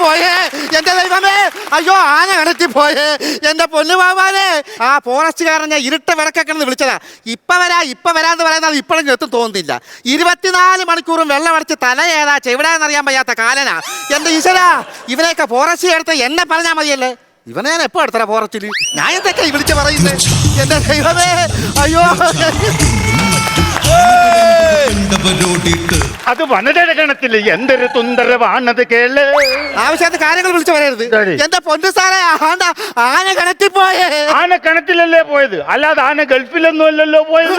പോയേ എന്റെ ദൈവമേ അയ്യോ ആന കണത്തി പോയേ എന്റെ പൊന്നു ബാബാനെ ആ ഫോറസ്റ്റുകാരൻ ഞാൻ ഇരുട്ട വിളക്കൊക്കെ വിളിച്ചതാ. ഇപ്പൊ വരാ ഇപ്പൊ വരാന്ന് പറയുന്നത് ഇപ്പോഴും എത്തും തോന്നുന്നില്ല. ഇരുപത്തിനാല് മണിക്കൂറും വെള്ളം അടച്ച് തല ഏതാ ചെവിടാന്നറിയാൻ വയ്യാത്ത കാലനാ. എന്റെ ഈശ്വരാ ഇവനെയൊക്കെ ഫോറസ്റ്റ് എടുത്ത് എന്നെ പറഞ്ഞാൽ മതിയല്ലേ? ഇവനെ ഞാൻ എപ്പോ എടുത്തരാ ഫോറസ്റ്റിൽ? ഞാൻ എന്തൊക്കെ വിളിച്ച് പറയുന്നത് എന്റെ ദൈവമേ അയ്യോ അത് വനരണത്തിൽ എന്തൊരു തുന്തരവാണത് കേൾ. ആവശ്യത്തെ കാര്യങ്ങൾ വിളിച്ചു പറയരുത്. എന്താ എന്റെ പൊന്നു സാറേ? ആണ്ട ആന കണത്തിൽ പോയേ. ആന കണത്തിലല്ലേ പോയത്? അല്ലാതെ ആന ഗൾഫിലൊന്നും അല്ലല്ലോ പോയത്.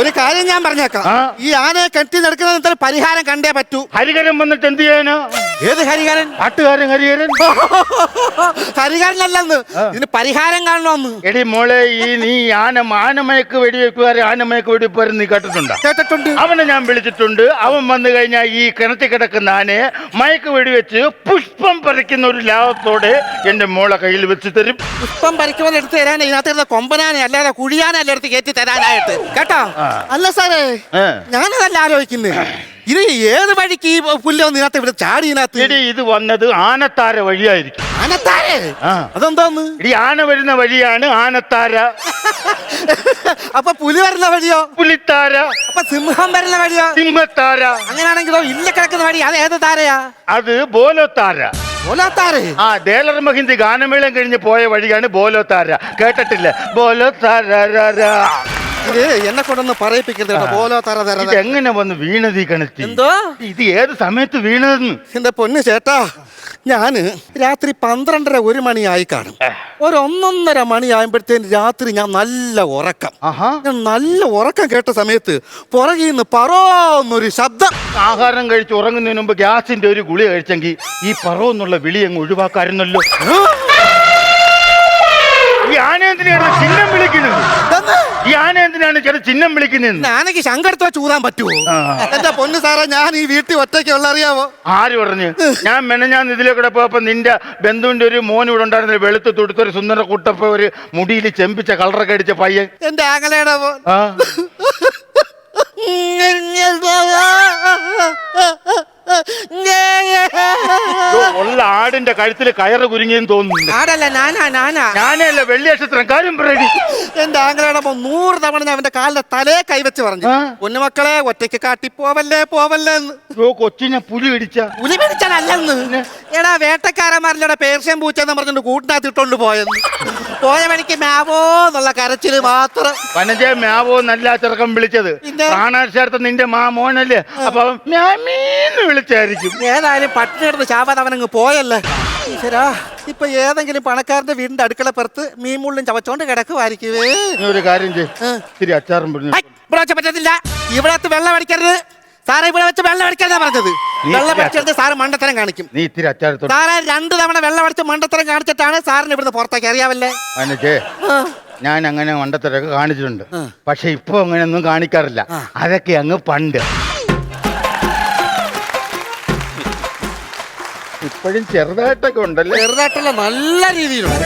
ഒരു കാര്യം ഞാൻ പറഞ്ഞേക്കാം. ഈ ആനയെ കെട്ടി നടക്കുന്ന പരിഹാരം കണ്ടേ പറ്റൂ. ഹരികരം വന്നിട്ട് എന്ത് ചെയ്യാനാ? ഏത് ഹരികാരൻ പാട്ടുകാരൻ ഹരികാരൻ ഹരികാരനല്ലെന്ന് ഇതിന് പരിഹാരം കാണണമെന്ന് എടി മോളെ ഈ നീ ആന ആനമയക്ക് വെടിവെക്കുകാരെ ആനമയക്ക് വെടിവെപ്പുകാരൻ നീ കേട്ടിട്ടുണ്ടോ? കേട്ടിട്ടുണ്ട്. അവനെ ഞാൻ വിളിച്ചിട്ടുണ്ട്. അവൻ വന്നു കഴിഞ്ഞാൽ ഈ കിണറ്റി കിടക്കുന്ന ആനയെ മയക്ക് വെടിവെച്ച് പുഷ്പം പറിക്കുന്ന ഒരു ലാഭത്തോടെ എന്റെ മോളെ കയ്യിൽ വെച്ച് തരും. പുഷ്പം പറിക്കുമ്പോൾ എടുത്ത് തരാൻ ഇതിനകത്ത് കുമ്പനാനെ അല്ലാതെ കുഴിയാനല്ല എടുത്ത് കയറ്റി തരാനായിട്ട്. കേട്ടോ? അല്ല സാറേ. ഞാനതല്ല ആലോചിക്കുന്നത് ഇത് ഏത് വഴിക്ക് ഈ പുല്ലൊന്നും ഇതിനകത്ത് ഇവിടെ ചാടി ഇതിനകത്ത്? ഇത് വന്നത് ആനത്താര വഴിയായിരിക്കും. ആനത്താരേ? ആ. അതെന്തോന്ന്? എടി ആന വരുന്ന വഴിയാണ് ആനത്താര. അപ്പൊ പുലി വരുന്ന വഴിയോ? പുലിത്താര. അപ്പൊ സിംഹം വരുന്ന വഴിയോ? സിംഹത്താര. അങ്ങനെയാണെങ്കിലോ ഇല്ല കിടക്കുന്ന വഴി അത് ഏത് താരയാ? അത് ബോലോത്താര. ഓലാത്താരേ ആ ദേലർ മഹിന്ദി ഗാനമേളം കഴിഞ്ഞ് പോയ വഴിയാണ് ബോലോത്താര. കേട്ടിട്ടില്ല? ബോലോത്താര ഇത് എന്നെ കൊണ്ടൊന്ന് പറയിപ്പിക്കരുത് കേട്ടോ. പോലോ തറ തറ ഇത് എങ്ങനെ വന്ന് വീണത് ഈ കിണറ്റി എന്തോ? ഇത് ഏത് സമയത്ത് വീണതെന്ന്? എന്റെ പൊന്ന് ചേട്ടാ ഞാൻ രാത്രി പന്ത്രണ്ടര ഒരു മണിയായി കാണും. ഒരു ഒന്നൊന്നര മണിയാകുമ്പോഴത്തേന് രാത്രി ഞാൻ നല്ല ഉറക്കം. ഞാൻ നല്ല ഉറക്കം കേട്ട സമയത്ത് പുറകിൽ നിന്ന് പറോന്നൊരു ശബ്ദം. ആഹാരം കഴിച്ച് ഉറങ്ങുന്നതിന് മുമ്പ് ഗ്യാസിന്റെ ഒരു ഗുളി കഴിച്ചെങ്കിൽ ഈ പറവെന്നുള്ള വിളി അങ്ങ് ഒഴിവാക്കാരുന്നല്ലോ എന്തിനാണ് ചിഹ്നം വിളിക്കുന്നത് ഈ ആന എന്തിനാണ് ചില ചിഹ്നം വിളിക്കുന്നത് ആനയ്ക്ക് ശങ്കടുത്തോ ചൂടാൻ പറ്റുമോ ആ. എന്റെ പൊന്നു സാറേ ഞാൻ ഈ വീട്ടിൽ ഒറ്റയ്ക്കുള്ള അറിയാവോ ആര് പറഞ്ഞു ഞാൻ മെനഞ്ഞാൻ ഇതിലേക്കൂടെ പോയപ്പോ നിന്റെ ബന്ധുവിന്റെ ഒരു മോൻ ഇവിടെ ഉണ്ടായിരുന്ന വെളുത്ത് തുടുത്തൊരു സുന്ദര കുട്ടപ്പ ഒരു മുടിയിൽ ചെമ്പിച്ച കളറൊക്കെ അടിച്ച പയ്യൻ എന്റെ ആങ്ങളയുടെ മോൻ ഉള്ള ആടിന്റെ കഴുത്തിൽ കയറ് കുരുങ്ങിയെന്ന് തോന്നുന്നു ആടല്ല നാനാ നാനാ. ഞാനല്ല വെള്ളിയാഴ്ചത്തിന് കാര്യം പറയടി. എന്റെ മോൻ നൂറ് തവണ ഞാൻ അവന്റെ കാലിന്റെ തലേ കൈവച്ച് പറഞ്ഞു. ആ. പൊന്നുമക്കളെ ഒറ്റയ്ക്ക് കാട്ടി പോവല്ലേ പോവല്ലേ എന്ന്. യോ കൊച്ചിനെ പുലി ഇടിച്ച പുലി പിടിച്ചാലല്ലെന്ന് എടാ വേട്ടക്കാരന്മാരിലൂടെ പേർഷ്യൻ പൂച്ചെന്ന് പറഞ്ഞിട്ട് കൂട്ടിനകത്ത് ഇട്ടോണ്ട് പോയെന്ന്. പോയ വഴിക്ക് മാവോ എന്നുള്ള കരച്ചിൽ മാത്രം. വനജ മാവോ നല്ല ചെറുക്കം വിളിച്ചത്. പിന്നെ? നിന്റെ മാ മോനല്ലേ? അപ്പൊ അവൻ മ്യാമീന്ന് വിളിച്ചായിരിക്കും. ഏതായാലും പട്ടിണി കിടന്ന് ചാവാതെ അവനങ്ങ് പോയല്ലേ? ഈശ്വരാ ഇപ്പൊ ഏതെങ്കിലും പണക്കാരന്റെ വീടിന്റെ അടുക്കള പുറത്ത് മീൻമുള്ളും ചവച്ചോണ്ട് കിടക്കുമായിരിക്കുവേ നീ ഒരു കാര്യം ചെയ്യ്. ഇത്തിരി അച്ചാറും പറഞ്ഞു ഹൈ, ഇവിടെ വെച്ച പറ്റത്തില്ല. ഇവിടെ വെച്ച് വെള്ളം അടിക്കരുത്. സാറേ ഇവിടെ വെച്ച് വെള്ളം അടിക്കരുതാ പറഞ്ഞത്. വെള്ളം അടിച്ചെടുത്ത് സാറ് മണ്ടത്തരം കാണിക്കും. നീ ഇത്തിരി അച്ചാറത്തോട്ട് സാറേ രണ്ടു തവണ വെള്ളം അടിച്ച് മണ്ടത്തരം കാണിച്ചിട്ടാണ് സാറിന് ഇവിടുന്ന് പുറത്തേക്ക് അറിയാവല്ലേ വനജേ ആ. ഞാൻ അങ്ങനെ മണ്ടത്തരൊക്കെ കാണിച്ചിട്ടുണ്ട് പക്ഷെ ഇപ്പൊ അങ്ങനെയൊന്നും കാണിക്കാറില്ല. അതൊക്കെ അങ്ങ് പണ്ട്. ഇപ്പോഴും ചെറുതായിട്ടൊക്കെ ഉണ്ടല്ലേ? ചെറുതായിട്ടല്ല നല്ല രീതിയിലുണ്ട്.